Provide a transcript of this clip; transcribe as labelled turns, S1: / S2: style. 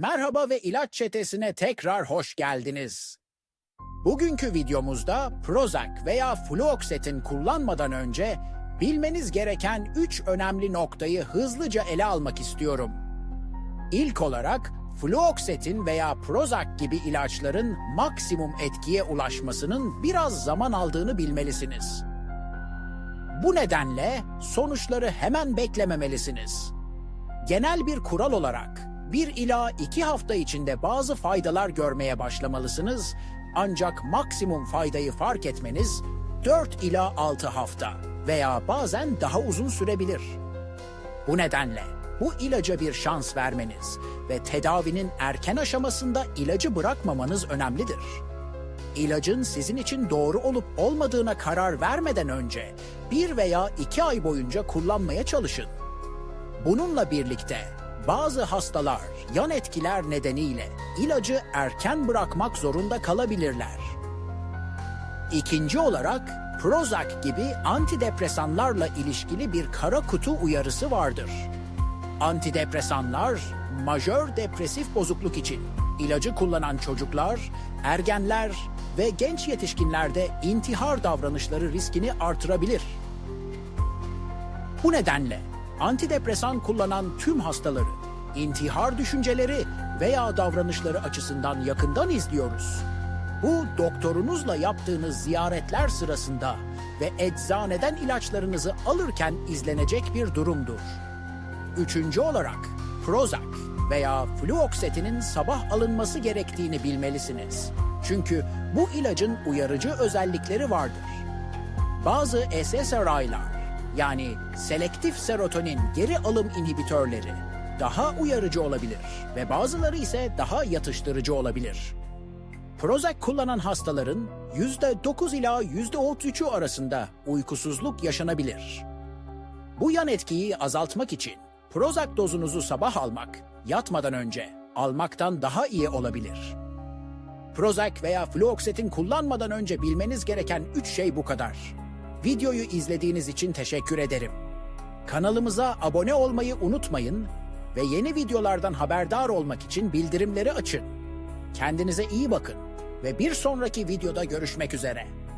S1: Merhaba ve ilaç çetesine tekrar hoş geldiniz. Bugünkü videomuzda Prozac veya Fluoxetine kullanmadan önce bilmeniz gereken 3 önemli noktayı hızlıca ele almak istiyorum. İlk olarak Fluoxetine veya Prozac gibi ilaçların maksimum etkiye ulaşmasının biraz zaman aldığını bilmelisiniz. Bu nedenle sonuçları hemen beklememelisiniz. Genel bir kural olarak bir ila iki hafta içinde bazı faydalar görmeye başlamalısınız ancak maksimum faydayı fark etmeniz 4 ila 6 hafta veya bazen daha uzun sürebilir. Bu nedenle bu ilaca bir şans vermeniz ve tedavinin erken aşamasında ilacı bırakmamanız önemlidir. İlacın sizin için doğru olup olmadığına karar vermeden önce bir veya iki ay boyunca kullanmaya çalışın. Bununla birlikte bazı hastalar yan etkiler nedeniyle ilacı erken bırakmak zorunda kalabilirler. İkinci olarak Prozac gibi antidepresanlarla ilişkili bir kara kutu uyarısı vardır. Antidepresanlar majör depresif bozukluk için ilacı kullanan çocuklar, ergenler ve genç yetişkinlerde intihar davranışları riskini artırabilir. Bu nedenle antidepresan kullanan tüm hastaları intihar düşünceleri veya davranışları açısından yakından izliyoruz. Bu doktorunuzla yaptığınız ziyaretler sırasında ve eczaneden ilaçlarınızı alırken izlenecek bir durumdur. Üçüncü olarak Prozac veya Fluoxetine'in sabah alınması gerektiğini bilmelisiniz. Çünkü bu ilacın uyarıcı özellikleri vardır. Bazı SSRI'lar yani selektif serotonin geri alım inhibitörleri daha uyarıcı olabilir ve bazıları ise daha yatıştırıcı olabilir. Prozac kullanan hastaların %9 ila %33'ü arasında uykusuzluk yaşanabilir. Bu yan etkiyi azaltmak için Prozac dozunuzu sabah almak, yatmadan önce almaktan daha iyi olabilir. Prozac veya Fluoxetine kullanmadan önce bilmeniz gereken 3 şey bu kadar. Videoyu izlediğiniz için teşekkür ederim. Kanalımıza abone olmayı unutmayın ve yeni videolardan haberdar olmak için bildirimleri açın. Kendinize iyi bakın ve bir sonraki videoda görüşmek üzere.